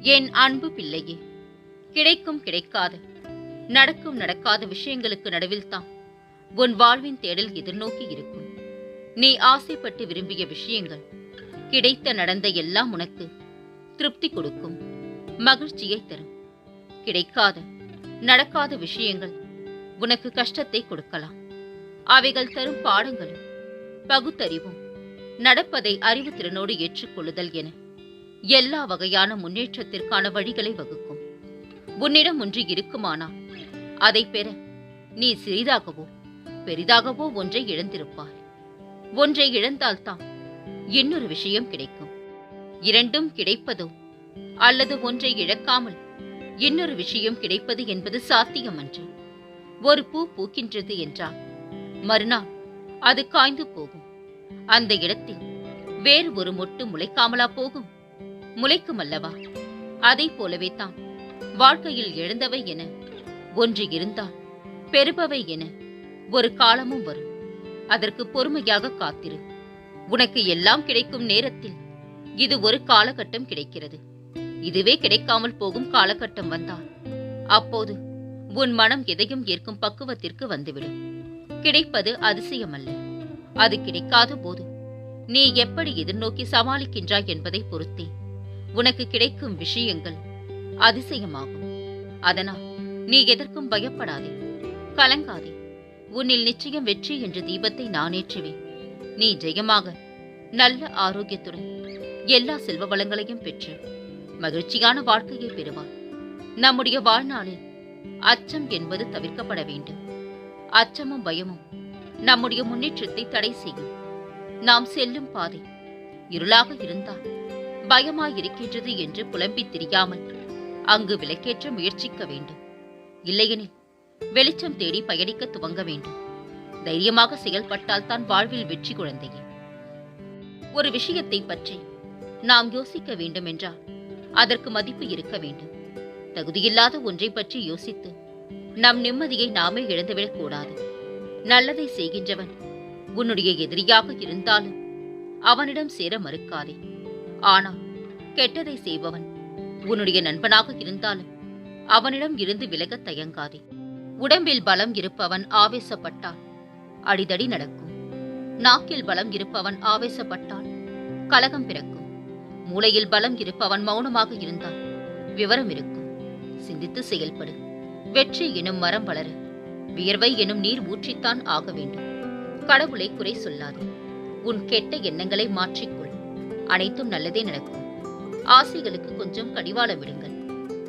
என் அன்பு பிள்ளையே கிடைக்கும் கிடைக்காத நடக்கும் நடக்காத விஷயங்களுக்கு நடுவில்தான் உன் வாழ்வின் தேடல் எதிர்நோக்கி இருக்கும். நீ ஆசைப்பட்டு விரும்பிய விஷயங்கள் கிடைத்த நடந்த எல்லாம் உனக்கு திருப்தி கொடுக்கும் மகிழ்ச்சியை தரும். கிடைக்காத நடக்காத விஷயங்கள் உனக்கு கஷ்டத்தை கொடுக்கலாம். அவைகள் தரும் பாடங்களும் பகுத்தறிவும் நடப்பதை அறிவு திறனோடு ஏற்றுக்கொள்ளுதல் என எல்லா வகையான முன்னேற்றத்திற்கான வழிகளை வகுக்கும். உன்னிடம் ஒன்று இருக்குமானால் அதை பெற நீ சிறிதாகவோ பெரிதாகவோ ஒன்றை இழந்திருப்பாய். ஒன்றை இழந்தால்தான் இன்னொரு விஷயம் கிடைக்கும். இரண்டும் கிடைப்பதோ அல்லது ஒன்றை இழக்காமல் இன்னொரு விஷயம் கிடைப்பது என்பது சாத்தியமன்று. ஒரு பூ பூக்கின்றது என்றால் மறுநாள் அது காய்ந்து போகும். அந்த இடத்தில் வேறு ஒரு மொட்டு முளைக்காமலா போகும்? முளைக்கும் அல்லவா அதை போலவே தான் வாழ்க்கையில் எழுந்தவை என ஒன்று இருந்தால் பெறுபவை என ஒரு காலமும் வரும். அதற்கு பொறுமையாக காத்திரு. உனக்கு எல்லாம் கிடைக்கும் நேரத்தில் இது ஒரு காலகட்டம் கிடைக்கிறது. இதுவே கிடைக்காமல் போகும் காலகட்டம் வந்தால் அப்போது உன் மனம் எதையும் ஏற்கும் பக்குவத்திற்கு வந்துவிடும். கிடைப்பது அதிசயமல்ல. அது கிடைக்காத போது நீ எப்படி எதிர்நோக்கி சமாளிக்கின்றாய் என்பதை பொறுத்தே. உனக்கு கிடைக்கும் விஷயங்கள் அதிசயமாகும். அதனால் நீ எதற்கும் பயப்படாதே. கலங்காதே. உன்னில் நிச்சயம் வெற்றி என்ற தீபத்தை நான் ஏற்றுவேன். நீ ஜெயமாக நல்ல ஆரோக்கியத்துடன் எல்லா செல்வ வளங்களையும் பெற்று மகிழ்ச்சியான வாழ்க்கையை பெறுவார் நம்முடைய வாழ்நாளில் அச்சம் என்பது தவிர்க்கப்பட வேண்டும். அச்சமும் பயமும் நம்முடைய முன்னேற்றத்தை தடை செய்யும். நாம் செல்லும் பாதை இருளாக இருந்தால் பயமாயிருக்கின்றது என்று புலம்பித் திரியாமல் அங்கு விளக்கேற்ற முயற்சிக்க வேண்டும். இல்லையெனில் வெளிச்சம் தேடி பயணிக்க துவங்க வேண்டும். தைரியமாக செயல்பட்டால் தான் வாழ்வில் வெற்றி குழந்தையே. ஒரு விஷயத்தை பற்றி நாம் யோசிக்க வேண்டும் என்றால் அதற்கு மதிப்பு இருக்க வேண்டும். தகுதியில்லாத ஒன்றை பற்றி யோசித்து நம் நிம்மதியை நாமே இழந்துவிடக் கூடாது நல்லதை செய்கின்றவன் உன்னுடைய எதிரியாக இருந்தாலும் அவனிடம் சேர மறுக்காதே. ஆனால் கெட்டதை செய்பவன் உன்னுடைய நண்பனாக இருந்தாலும் அவனிடம் இருந்து விலகத் தயங்காதே. உடம்பில் பலம் இருப்பவன் ஆவேசப்பட்டால் அடிதடி நடக்கும். நாக்கில் பலம் இருப்பவன் ஆவேசப்பட்டால் கலகம் பிறக்கும். மூளையில் பலம் இருப்பவன் மௌனமாக இருந்தால் விவரம் இருக்கும். சிந்தித்து செயல்படு. வெற்றி எனும் மரம் வளர வியர்வை எனும் நீர் ஊற்றித்தான் ஆக வேண்டும். கடவுளை குறை சொல்லாது. உன் கெட்ட எண்ணங்களை மாற்றிக்கொள் அனைத்தும் நல்லதே நடக்கும். ஆசைகளுக்கு கொஞ்சம் கடிவாள விடுங்கள்.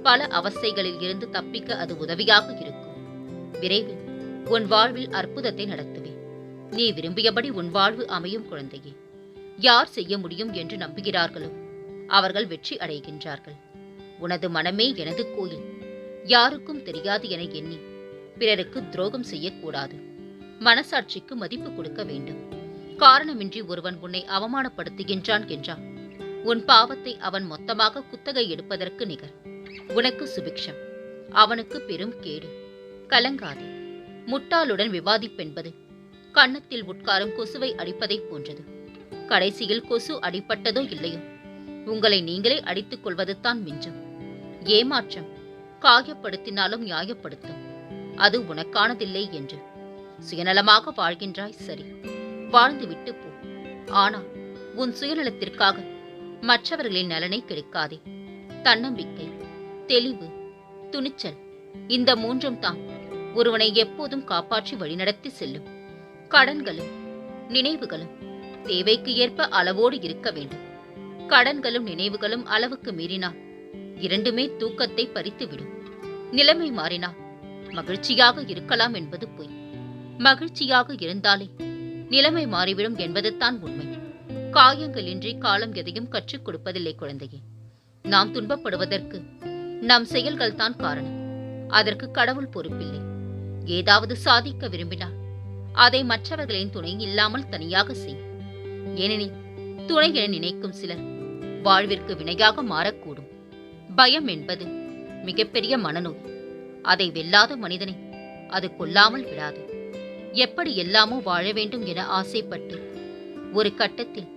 பல அவஸ்தைகளில் இருந்து தப்பிக்க அது உதவியாக இருக்கும். விரைவில் உன் வாழ்வில் அற்புதத்தை நடத்துவேன். நீ விரும்பியபடி உன் வாழ்வு அமையும் குழந்தையே. யார் செய்ய முடியும் என்று நம்புகிறார்களோ அவர்கள் வெற்றி அடைகின்றார்கள். உனது மனமே எனது கோயில். யாருக்கும் தெரியாது என எண்ணி பிறருக்கு துரோகம் செய்யக்கூடாது. மனசாட்சிக்கு மதிப்பு கொடுக்க வேண்டும். காரணமின்றி ஒருவன் உன்னை அவமானப்படுத்துகின்றான் என்றான். உன் பாவத்தை அவன் மொத்தமாக குத்தகை எடுப்பதற்கு நிகர். உனக்கு சுபிக்ஷம். அவனுக்கு பெரும் கேடு. கலங்காதே. முட்டாளுடன் விவாதிப்பென்பது. கன்னத்தில் உட்காரும் கொசுவை அடிப்பதைப் போன்றது. கடைசியில் கொசு அடிப்பட்டதோ இல்லையோ? உங்களை நீங்களே அடித்துக் கொள்வதுதான் மிஞ்சும். ஏமாற்றம். காயப்படுத்தினாலும் நியாயப்படுத்தும். அது உனக்கானதில்லை என்று. சுயநலமாக வாழ்கின்றாய் சரி. வாழ்ந்துவிட்டு போ. ஆனால் உன் சுயநலத்திற்காக மற்றவர்களின் நலனை கெடுக்காதே. தன்னம்பிக்கை தெளிவு துணிச்சல் இந்த மூன்றும் தான் ஒருவனை எப்போதும் காப்பாற்றி வழிநடத்தி செல்லும். கடன்களும் நினைவுகளும் தேவைக்கு ஏற்ப அளவோடு இருக்க வேண்டும். கடன்களும் நினைவுகளும் அளவுக்கு மீறினால் இரண்டுமே தூக்கத்தை பறித்துவிடும். நிலைமை மாறினால் மகிழ்ச்சியாக இருக்கலாம் என்பது பொய். மகிழ்ச்சியாக இருந்தாலே நிலைமை மாறிவிடும் என்பதுதான் உண்மை. காயங்களின்றி காலம் எதையும் கற்றுக் கொடுப்பதில்லை குழந்தையே. நாம் துன்பப்படுவதற்கு நம் செயல்கள் தான் காரணம். அதற்கு கடவுள் பொறுப்பில்லை. ஏதாவது சாதிக்க விரும்பினால் அதை மற்றவர்களின் துணை இல்லாமல் தனியாக செய். ஏனெனில் துணை என நினைக்கும் சிலர் வாழ்விற்கு வினையாக மாறக்கூடும். பயம் என்பது மிகப்பெரிய மனநோய். அதை வெல்லாத மனிதனை அது கொல்லாமல் விடாது. எப்படி எல்லாமோ வாழ வேண்டும் என ஆசைப்பட்டு ஒரு கட்டத்தில்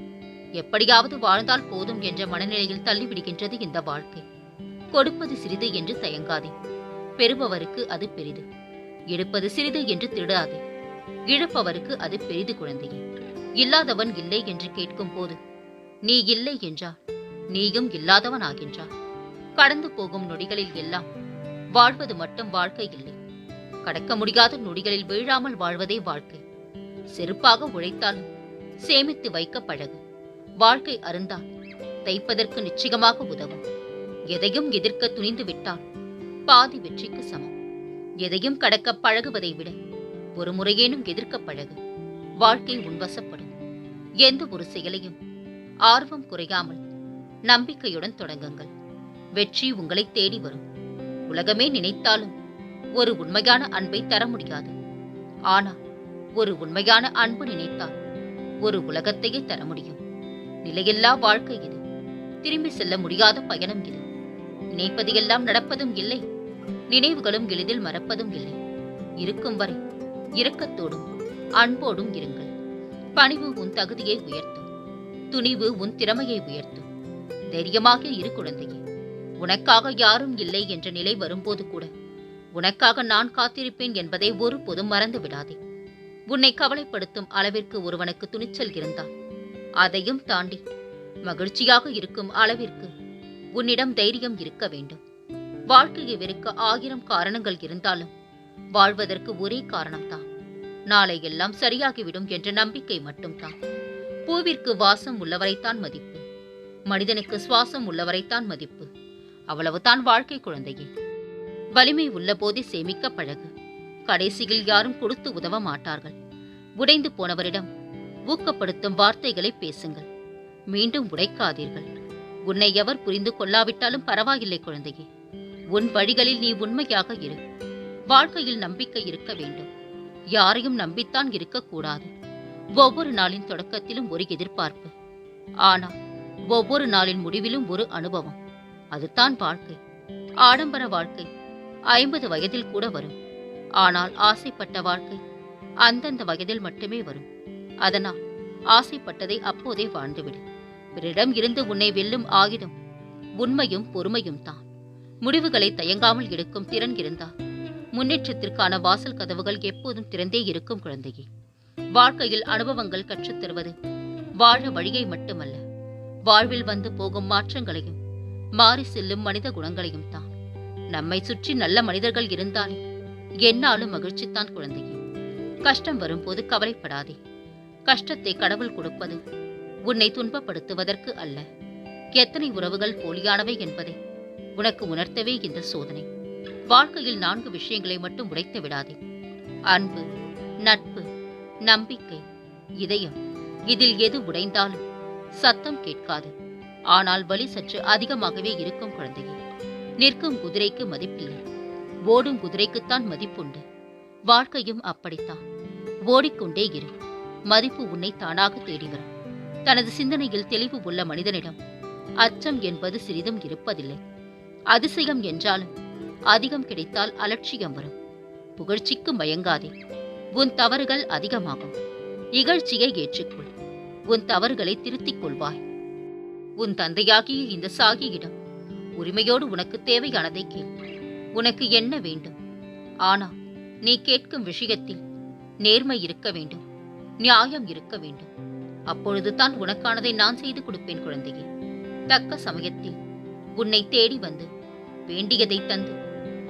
எப்படியாவது வாழ்ந்தால் போதும் என்ற மனநிலையில் தள்ளிவிடுகின்றது இந்த வாழ்க்கை. கொடுப்பது சிறிது என்று தயங்காதே. பெறுபவருக்கு அது பெரிது. எடுப்பது சிறிது என்று திடாதே. இழப்பவருக்கு அது பெரிது குழந்தையே. இல்லாதவன் இல்லை என்று கேட்கும் போது நீ இல்லை என்றால் நீயும் இல்லாதவன் ஆகின்றார் கடந்து போகும் நொடிகளில் எல்லாம் வாழ்வது மட்டும் வாழ்க்கை இல்லை. கடக்க முடியாத நொடிகளில் வீழாமல் வாழ்வதே வாழ்க்கை. செருப்பாக உழைத்தாலும் சேமித்து வைக்க பழகு. வாழ்க்கை அருந்தால் தைப்பதற்கு நிச்சயமாக உதவும். எதையும் எதிர்க்க துணிந்து விட்டால் பாதி வெற்றிக்கு சமம். எதையும் கடக்க பழகுவதை விட ஒரு முறையேனும் எதிர்க்க பழகு. வாழ்க்கை உன்வசப்படும். எந்த ஒரு செயலையும் ஆர்வம் குறையாமல் நம்பிக்கையுடன் தொடங்குங்கள். வெற்றி உங்களை தேடி வரும். உலகமே நினைத்தாலும் ஒரு உண்மையான அன்பை தர முடியாது. ஆனால் ஒரு உண்மையான அன்பு நினைத்தால் ஒரு உலகத்தையே தர முடியும். நிலையில்லா வாழ்க்கை இது. திரும்பி செல்ல முடியாத பயணம் இது. நினைப்பது எல்லாம் நடப்பதும் இல்லை. நினைவுகளும் எளிதில் மறப்பதும் இல்லை. இருக்கும் வரை இரக்கத்தோடும் அன்போடும் இருங்கள். பணிவு உன் தகுதியை உயர்த்தும். துணிவு உன் திறமையை உயர்த்தும். தைரியமாக இரு குழந்தையே. உனக்காக யாரும் இல்லை என்ற நிலை வரும்போது கூட உனக்காக நான் காத்திருப்பேன் என்பதை ஒருபோதும் மறந்து விடாதே உன்னை கவலைப்படுத்தும் அளவிற்கு ஒருவனுக்கு துணிச்சல் இருந்தால் அதையும் தாண்டி மகிழ்ச்சியாக இருக்கும் அளவிற்கு உன்னிடம் தைரியம் இருக்க வேண்டும். வாழ்க்கையை வெறுக்க ஆயிரம் காரணங்கள் இருந்தாலும் வாழ்வதற்கு ஒரே காரணம்தான். நாளை எல்லாம் சரியாகிவிடும் என்ற நம்பிக்கை மட்டும்தான். பூவிற்கு வாசம் உள்ளவரைத்தான் மதிப்பு. மனிதனுக்கு சுவாசம் உள்ளவரைத்தான் மதிப்பு. அவ்வளவுதான் வாழ்க்கை குழந்தையே. வலிமை உள்ள போதே சேமிக்க பழகு. கடைசியில் யாரும் கொடுத்து உதவ மாட்டார்கள். உடைந்து போனவரிடம் ஊக்கப்படுத்தும் வார்த்தைகளை பேசுங்கள். மீண்டும் உடைக்காதீர்கள். உன்னை எவர் புரிந்து கொள்ளாவிட்டாலும் பரவாயில்லை குழந்தையே. உன் வழிகளில் நீ உண்மையாக இரு. வாழ்க்கையில் நம்பிக்கை இருக்க வேண்டும். யாரையும் நம்பித்தான் இருக்கக்கூடாது. ஒவ்வொரு நாளின் தொடக்கத்திலும் ஒரு எதிர்பார்ப்பு. ஆனால் ஒவ்வொரு நாளின் முடிவிலும் ஒரு அனுபவம். அதுதான் வாழ்க்கை. ஆடம்பர வாழ்க்கை. ஐம்பது வயதில் கூட வரும். ஆனால் ஆசைப்பட்ட வாழ்க்கை அந்தந்த வயதில் மட்டுமே வரும். அதனால் ஆசைப்பட்டதை அப்போதே வாழ்ந்துவிடு. பிறரிடம் இருந்து உன்னை வெல்லும் ஆயுதம் உண்மையும் பொறுமையும் தான். முடிவுகளை தயங்காமல் எடுக்கும் திறன் இருந்தால் முன்னேற்றத்திற்கான வாசல் கதவுகள் எப்போதும் திறந்தே இருக்கும் குழந்தையே. வாழ்க்கையில் அனுபவங்கள் கற்றுத்தருவது வாழ வழியை மட்டுமல்ல. வாழ்வில் வந்து போகும் மாற்றங்களையும் மாறி செல்லும் மனித குணங்களையும் தான். நம்மை சுற்றி நல்ல மனிதர்கள் இருந்தால் என்னாலும் மகிழ்ச்சித்தான் குழந்தையே. கஷ்டம் வரும்போது கவலைப்படாதே. கஷ்டத்தை கடவுள் கொடுப்பது உன்னை துன்பப்படுத்துவதற்கு அல்ல. எத்தனை உறவுகள் போலியானவை என்பதை உனக்கு உணர்த்தவே இந்த சோதனை. வாழ்க்கையில் நான்கு விஷயங்களை மட்டும் உடைத்து விடாதே. அன்பு நட்பு நம்பிக்கை இதயம் இதில் எது உடைந்தாலும் சத்தம் கேட்காது. ஆனால் வலி சற்று அதிகமாகவே இருக்கும் குழந்தையே. நிற்கும் குதிரைக்கு மதிப்பில்லை. ஓடும் குதிரைக்குத்தான் மதிப்புண்டு. வாழ்க்கையும் அப்படித்தான். ஓடிக்கொண்டே இரு. மதிப்பு உன்னை தானாக தேடி வரும். தனது சிந்தனையில் தெளிவு உள்ள மனிதனிடம் அச்சம் என்பது சிறிதும் இருப்பதில்லை. அதிசயம் என்றாலும் அதிகம் கிடைத்தால் அலட்சியம் வரும். புகழ்ச்சிக்கு மயங்காதே. உன் தவறுகள் அதிகமாகும். இகழ்ச்சியை ஏற்றுக்கொள். உன் தவறுகளை திருத்திக் கொள்வாய். உன் தந்தையாகிய இந்த சாகியிடம் உரிமையோடு உனக்கு தேவையானதை கேள். உனக்கு என்ன வேண்டும்? ஆனால் நீ கேட்கும் விஷயத்தில் நேர்மை இருக்க வேண்டும். நியாயம் இருக்க வேண்டும். அப்பொழுதுதான் உனக்கானதை நான் செய்து கொடுப்பேன் குழந்தையே. தக்க சமயத்தில் உன்னை தேடி வந்து வேண்டியதை தந்து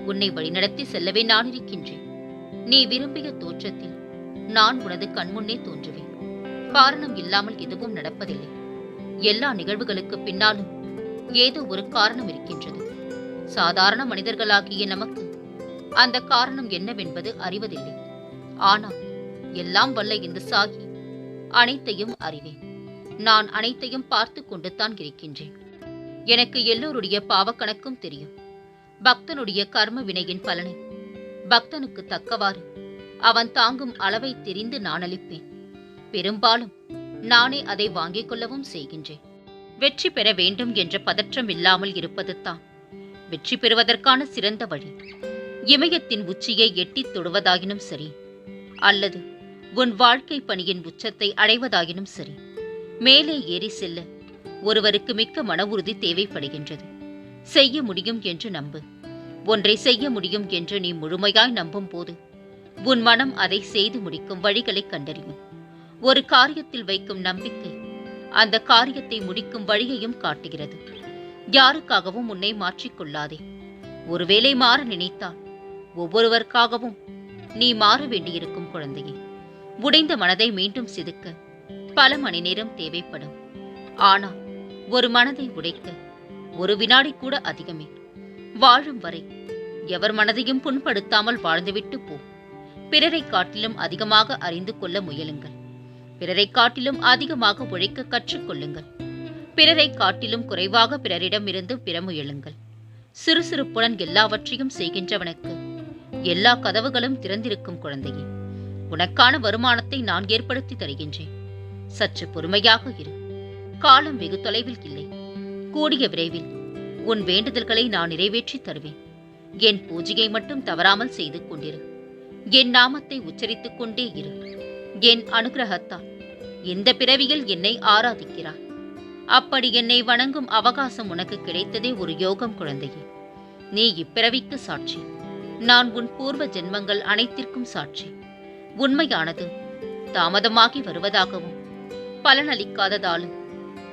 உன்னை வழிநடத்தி செல்லவே நான் இருக்கின்றேன். நீ விரும்பிய தோற்றத்தில் நான் உனது கண்முன்னே தோன்றுவேன். காரணம் இல்லாமல் எதுவும் நடப்பதில்லை. எல்லா நிகழ்வுகளுக்கு பின்னாலும் ஏதோ ஒரு காரணம் இருக்கின்றது. சாதாரண மனிதர்களாகிய நமக்கு அந்த காரணம் என்னவென்பது அறிவதில்லை. ஆனால் எல்லாம் வல்ல இந்த சாகி அனைத்தையும் அறிவேன். நான் அனைத்தையும் பார்த்து கொண்டு தான் இருக்கின்றேன். எனக்கு எல்லோருடைய பாவக்கணக்கும் தெரியும். பக்தனுடைய கர்ம வினையின் பலனை. பக்தனுக்கு தக்கவாறு அவன் தாங்கும் அளவை தெரிந்து நான் அளிப்பேன். பெரும்பாலும் நானே அதை வாங்கிக் கொள்ளவும் செய்கின்றேன். வெற்றி பெற வேண்டும் என்ற பதற்றம் இல்லாமல் இருப்பது தான் வெற்றி பெறுவதற்கான சிறந்த வழி. இமயத்தின் உச்சியை எட்டித் தொடுவதாகினும் சரி அல்லது உன் வாழ்க்கை பணியின் உச்சத்தை அடைவதாகினும் சரி மேலே ஏறி செல்ல ஒருவருக்கு மிக்க மன உறுதி தேவைப்படுகின்றது. செய்ய முடியும் என்று நம்பு. ஒன்றை செய்ய முடியும் என்று நீ முழுமையாய் நம்பும் போது உன் மனம் அதை செய்து முடிக்கும் வழிகளை கண்டறியும். ஒரு காரியத்தில் வைக்கும் நம்பிக்கை அந்த காரியத்தை முடிக்கும் வழியையும் காட்டுகிறது. யாருக்காகவும் உன்னை மாற்றிக்கொள்ளாதே ஒருவேளை மாற நினைத்தால் ஒவ்வொருவருக்காகவும் நீ மாற வேண்டியிருக்கும் குழந்தையே. உடைந்த மனதை மீண்டும் சிதுக்க பல மணி நேரம் தேவைப்படும். ஆனால் ஒரு மனதை உடைக்க ஒரு வினாடி கூட அதிகமே. வாழும் வரை எவர் மனதையும் புண்படுத்தாமல் வாழ்ந்துவிட்டு போ. பிறரை காட்டிலும் அதிகமாக அறிந்து கொள்ள முயலுங்கள். பிறரை காட்டிலும் அதிகமாக உழைக்க கற்றுக்கொள்ளுங்கள் பிறரை காட்டிலும் குறைவாக பிறரிடமிருந்து பெற முயலுங்கள் சிறுசிறுப்புடன் எல்லாவற்றையும் செய்கின்றவனுக்கு எல்லா கதவுகளும் திறந்திருக்கும் குழந்தையே உனக்கான வருமானத்தை நான் ஏற்படுத்தி தருகின்றேன். சற்று பொறுமையாக இரு. காலம் வெகு தொலைவில் இல்லை. கூடிய விரைவில் உன் வேண்டுதல்களை நான் நிறைவேற்றி தருவேன். என் பூஜையை மட்டும் தவறாமல் செய்து கொண்டிரு. என் நாமத்தை உச்சரித்துக் கொண்டே இரு. என் அனுகிரகத்தால் இந்த பிறவியில் என்னை ஆராதிக்கிறாய் அப்படி என்னை வணங்கும் அவகாசம் உனக்கு கிடைத்ததே ஒரு யோகம் குழந்தையே. நீ இப்பிறவிக்கு சாட்சி. நான் உன் பூர்வ ஜென்மங்கள் அனைத்திற்கும் சாட்சி. உண்மையானது தாமதமாகி வருவதாகவும் பலனளிக்காததாலும்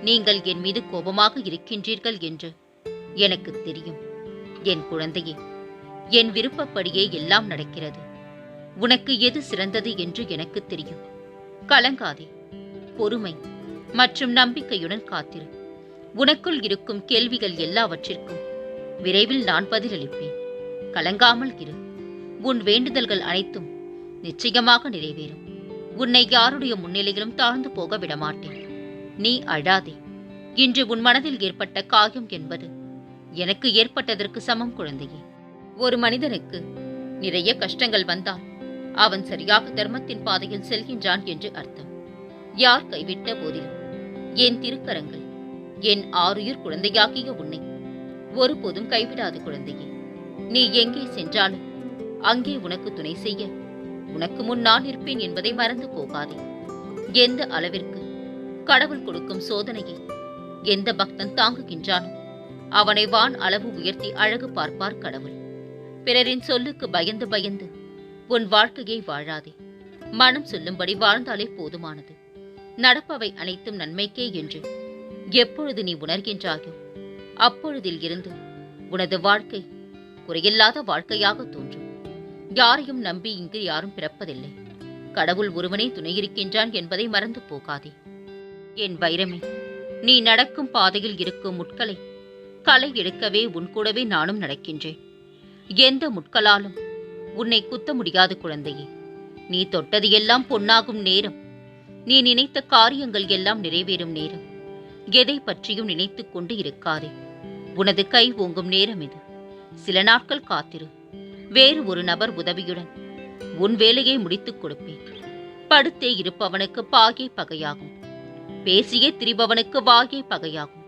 நீங்கள் என் மீது கோபமாக இருக்கின்றீர்கள் என்று எனக்கு தெரியும். என் குழந்தையே என் விருப்பப்படியே எல்லாம் நடக்கிறது. உனக்கு எது சிறந்தது என்று எனக்கு தெரியும். கலங்காதே. பொறுமை மற்றும் நம்பிக்கையுடன் காத்திரு. உனக்குள் இருக்கும் கேள்விகள் எல்லாவற்றிற்கும் விரைவில் நான் பதிலளிப்பேன். கலங்காமல் இரு. உன் வேண்டுதல்கள் அனைத்தும் நிச்சயமாக நிறைவேறும். உன்னை யாருடைய முன்னிலையிலும் தாழ்ந்து போக விடமாட்டேன். நீ அழாதே. இன்று உன் மனதில் ஏற்பட்ட காயம் என்பது எனக்கு ஏற்பட்டதற்கு சமம் குழந்தையே. ஒரு மனிதனுக்கு நிறைய கஷ்டங்கள் வந்தால் அவன் சரியாக தர்மத்தின் பாதையில் செல்கின்றான் என்று அர்த்தம். யார் கைவிட்ட போதிலும். என் திருக்கரங்கள் என் ஆறுயிர் குழந்தையாகிய உன்னை ஒருபோதும் கைவிடாது குழந்தையே. நீ எங்கே சென்றாலும் அங்கே உனக்கு துணை செய்ய உனக்கு முன் நான் இருப்பேன் என்பதை மறந்து போகாதே. எந்த அளவிற்கு கடவுள் கொடுக்கும் சோதனையை எந்த பக்தன் தாங்குகின்றானோ அவனை வான் அளவு உயர்த்தி அழகு பார்ப்பார் கடவுள். பிறரின் சொல்லுக்கு பயந்து பயந்து உன் வாழ்க்கையை வாழாதே. மனம் சொல்லும்படி வாழ்ந்தாலே போதுமானது. நடப்பவை அனைத்தும் நன்மைக்கே என்று. எப்பொழுது நீ உணர்கின்றாயோ அப்பொழுதில் இருந்து உனது வாழ்க்கை குறையில்லாத வாழ்க்கையாக தோன்றும். யாரையும் நம்பி இங்கு யாரும் பிறப்பதில்லை. கடவுள் ஒருவனே துணையிருக்கின்றான் என்பதை மறந்து போகாதே. என் வைரமே நீ நடக்கும் பாதையில் இருக்கும் முட்களை களை எடுக்கவே உன் கூடவே நானும் நடக்கின்றேன். எந்த முட்களாலும் உன்னை குத்த முடியாது குழந்தையே. நீ தொட்டது எல்லாம் பொன்னாகும் நேரம். நீ நினைத்த காரியங்கள் எல்லாம் நிறைவேறும் நேரம். எதை பற்றியும் நினைத்துக் கொண்டு இருக்காதே. உனது கை ஓங்கும் நேரம் இது. சில நாட்கள் காத்திரு. வேறு ஒரு நபர் உதவியுடன் உன் வேலையை முடித்துக் கொடுப்பேன். படுத்தே இருப்பவனுக்கு பாகை பகையாகும். பேசியே திரிபவனுக்கு வாயை பகையாகும்.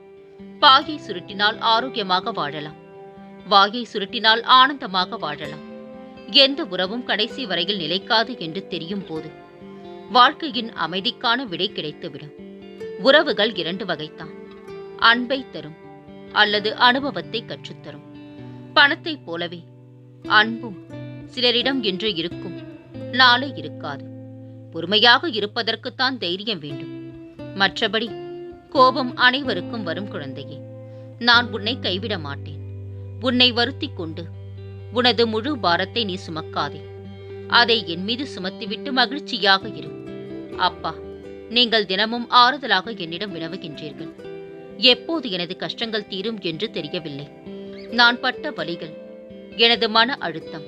பாகை சுருட்டினால் ஆரோக்கியமாக வாழலாம். வாயை சுருட்டினால் ஆனந்தமாக வாழலாம். எந்த உறவும் கடைசி வரையில் நிலைக்காது என்று தெரியும் போது வாழ்க்கையின் அமைதிக்கான விடை கிடைத்துவிடும். உறவுகள் இரண்டு வகைத்தான். அன்பை தரும் அல்லது அனுபவத்தை கற்றுத்தரும். பணத்தைப் போலவே அன்பும் சிலரிடம் என்று இருக்கும் நாளை இருக்காது. பொறுமையாக இருப்பதற்குத்தான் தைரியம் வேண்டும். மற்றபடி கோபம் அனைவருக்கும் வரும் குழந்தையே நான் உன்னை கைவிட மாட்டேன். உன்னை வருத்திக் கொண்டு உனது முழு பாரத்தை நீ சுமக்காதே. அதை என் மீது சுமத்திவிட்டு மகிழ்ச்சியாக இரு. அப்பா நீங்கள் தினமும் ஆறுதலாக என்னிடம் வினவுகின்றீர்கள். எப்போது எனது கஷ்டங்கள் தீரும் என்று தெரியவில்லை. நான் பட்ட வலிகள் எனது மன அழுத்தம்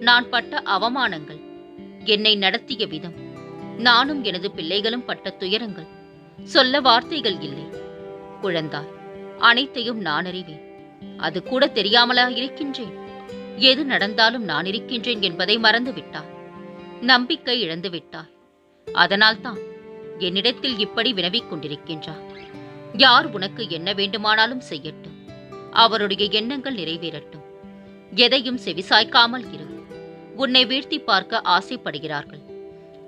நான் பட்ட அவமானங்கள் என்னை நடத்திய விதம் நானும் எனது பிள்ளைகளும் பட்ட துயரங்கள் சொல்ல வார்த்தைகள் இல்லை. குழந்தாய் அனைத்தையும் நான் அறிவேன். அது கூட தெரியாமலா இருக்கின்றேன்? எது நடந்தாலும் நான் இருக்கின்றேன் என்பதை மறந்துவிட்டாய் நம்பிக்கை இழந்துவிட்டாய் அதனால்தான் என்னிடத்தில் இப்படி வினவிக் கொண்டிருக்கின்றார். யார் உனக்கு என்ன வேண்டுமானாலும் செய்யட்டும். அவருடைய எண்ணங்கள் நிறைவேறட்டும். எதையும் செவிசாய்க்காமல் இரு. உன்னை வீழ்த்தி பார்க்க ஆசைப்படுகிறார்கள்.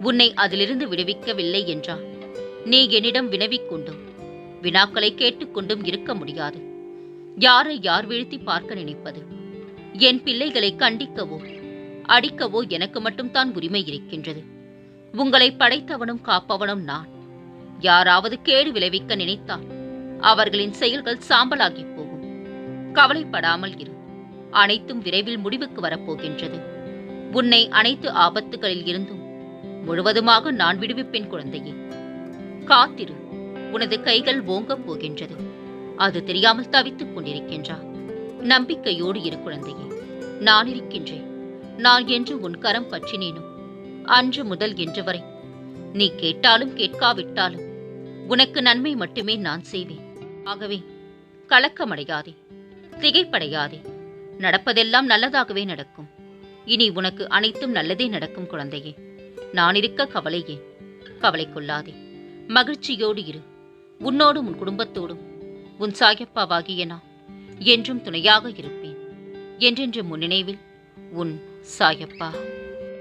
உன்னை அதிலிருந்து விடுவிக்கவில்லை என்றால் நீ என்னிடம் வினவிக்கொண்டும் வினாக்களை கேட்டுக்கொண்டும் இருக்க முடியாது. யாரை யார் வீழ்த்தி பார்க்க நினைப்பது? என் பிள்ளைகளை கண்டிக்கவோ அடிக்கவோ எனக்கு மட்டும்தான் உரிமை இருக்கின்றது. உங்களை படைத்தவனும் காப்பவனும் நான். யாராவது கேடு விளைவிக்க நினைத்தால் அவர்களின் செயல்கள் சாம்பலாகி போகும். கவலைப்படாமல் இரு. அனைத்தும் விரைவில் முடிவுக்கு வரப்போகின்றது. உன்னை அனைத்து ஆபத்துகளில் இருந்தும் முழுவதுமாக நான் விடுவிப்பேன் குழந்தையே. காத்திரு. உனது கைகள் ஓங்கப் போகின்றது. அது தெரியாமல் தவித்துக் கொண்டிருக்கின்றார் நம்பிக்கையோடு இரு குழந்தையே. நான் இருக்கின்றேன். நான் என்று உன் கரம் பற்றினேனும். அன்று முதல் இன்று வரை. நீ கேட்டாலும் கேட்காவிட்டாலும் உனக்கு நன்மை மட்டுமே நான் செய்வேன். ஆகவே கலக்கமடையாதே திகைப்படையாதே. நடப்பதெல்லாம் நல்லதாகவே நடக்கும். இனி உனக்கு அனைத்தும் நல்லதே நடக்கும் குழந்தையே. நான் இருக்க கவலையே கவலை கொள்ளாதே. மகிழ்ச்சியோடு இரு. உன்னோடும் உன் குடும்பத்தோடும். உன் சாயப்பாவாகிய நான் என்றும் துணையாக இருப்பேன். என்றென்று முன்னினைவில் உன் சாயப்பா.